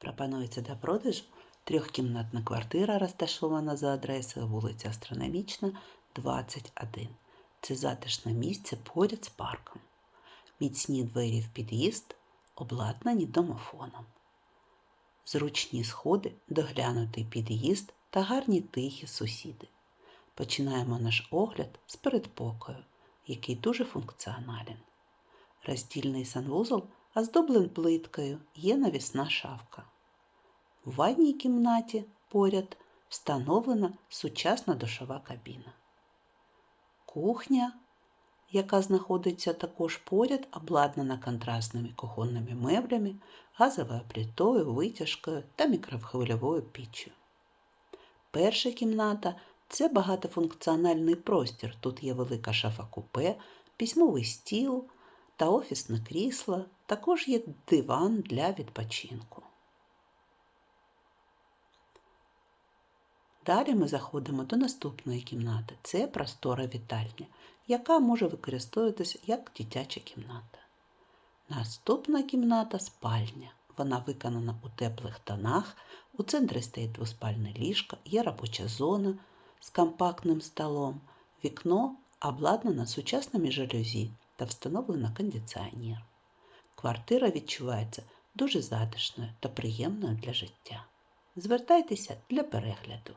Пропонується до продажу трьохкімнатна квартира, розташована за адресою вулиця Астрономічна, 21. Це затишне місце поряд з парком. Міцні двері в під'їзд обладнані домофоном. Зручні сходи, доглянутий під'їзд та гарні тихі сусіди. Починаємо наш огляд з передпокою, який дуже функціонален. Роздільний санвузол оздоблен плиткою, є навісна шафка. У ванній кімнаті поряд встановлена сучасна душова кабіна. Кухня, яка знаходиться також поряд, обладнана контрастними кухонними меблями, газовою плитою, витяжкою та мікрохвильовою піччю. Перша кімната це багатофункціональний простір. Тут є велика шафа купе, письмовий стіл та офісне крісло, також є диван для відпочинку. Далі ми заходимо до наступної кімнати. Це простора вітальня, яка може використовуватися як дитяча кімната. Наступна кімната спальня. Вона виконана у теплих тонах. У центрі стоїть двоспальне ліжко, є робоча зона з компактним столом. Вікно обладнано сучасними жалюзі та встановлено кондиціонер. Квартира відчувається дуже затишною та приємною для життя. Звертайтеся для перегляду.